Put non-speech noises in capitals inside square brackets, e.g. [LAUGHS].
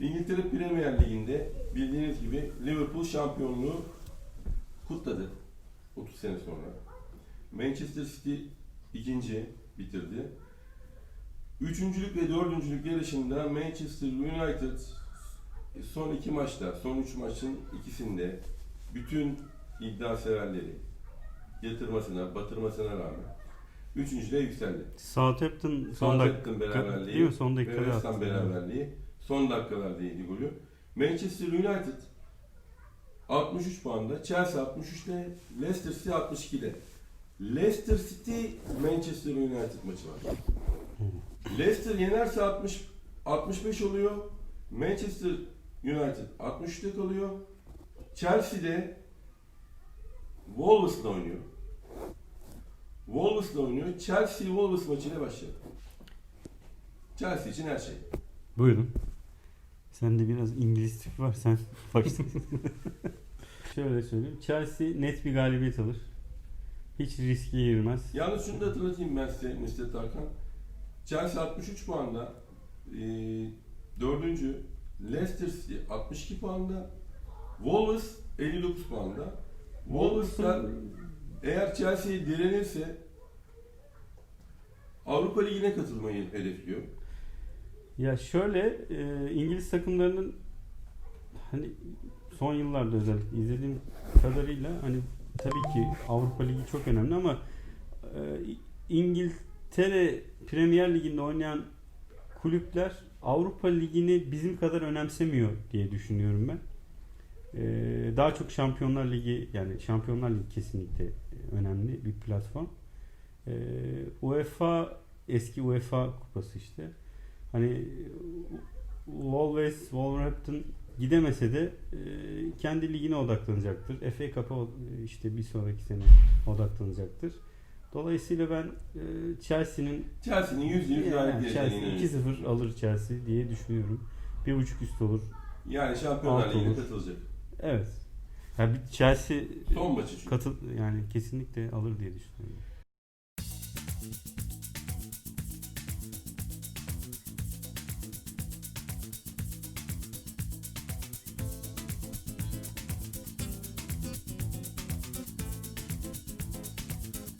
İngiltere Premier Ligi'nde bildiğiniz gibi Liverpool şampiyonluğu kutladı 30 sene sonra. Manchester City ikinci bitirdi. Üçüncülük ve dördüncülük yarışında Manchester United son iki maçta, son üç maçın ikisinde bütün iddia severleri yatırmasına, batırmasına rağmen üçüncülüğe yükseldi. Southampton son dakika beraberliği değil mi? Son attı. beraberliği son dakikalarda yedi golü. Manchester United 63 puanda, Chelsea 63'te, Leicester City 62'de. Leicester City Manchester United maçı var. Leicester yenerse 60 65 oluyor. Manchester United 63'te kalıyor. Chelsea'de Wolves'la oynuyor. Wolves'la oynuyor. Chelsea Wolves maçıyla başlıyor. Chelsea için her şey. Buyurun. Sende biraz İngiliz tipi var. Sen [LAUGHS] başla. [LAUGHS] Şöyle söyleyeyim. Chelsea net bir galibiyet alır. Hiç riske girmez. Yalnız şunu da hatırlatayım ben size Mr. Tarkan. Chelsea 63 puanda. E, dördüncü. Leicester City 62 puanda. Wolves 59 puanda. Wolves'tan eğer Chelsea direnirse Avrupa Ligi'ne katılmayı hedefliyor. Ya şöyle e, İngiliz takımlarının hani son yıllarda özellikle izlediğim kadarıyla hani tabii ki Avrupa Ligi çok önemli ama e, İngiltere Premier Ligi'nde oynayan kulüpler Avrupa Ligi'ni bizim kadar önemsemiyor diye düşünüyorum ben. E, daha çok Şampiyonlar Ligi yani Şampiyonlar Ligi kesinlikle önemli bir platform. E, UEFA eski UEFA kupası işte. Hani Wolves, Wolverhampton gidemese de e, kendi ligine odaklanacaktır. FA Cup'a işte bir sonraki sene odaklanacaktır. Dolayısıyla ben e, Chelsea'nin Chelsea'nin %100 yani galip Chelsea geleceğine 2-0 alır Chelsea diye düşünüyorum. Bir buçuk üst olur. Yani Şampiyonlar Ligi'ne katılacak. Evet. Ya bir Chelsea Son maçı çünkü. katıl yani kesinlikle alır diye düşünüyorum.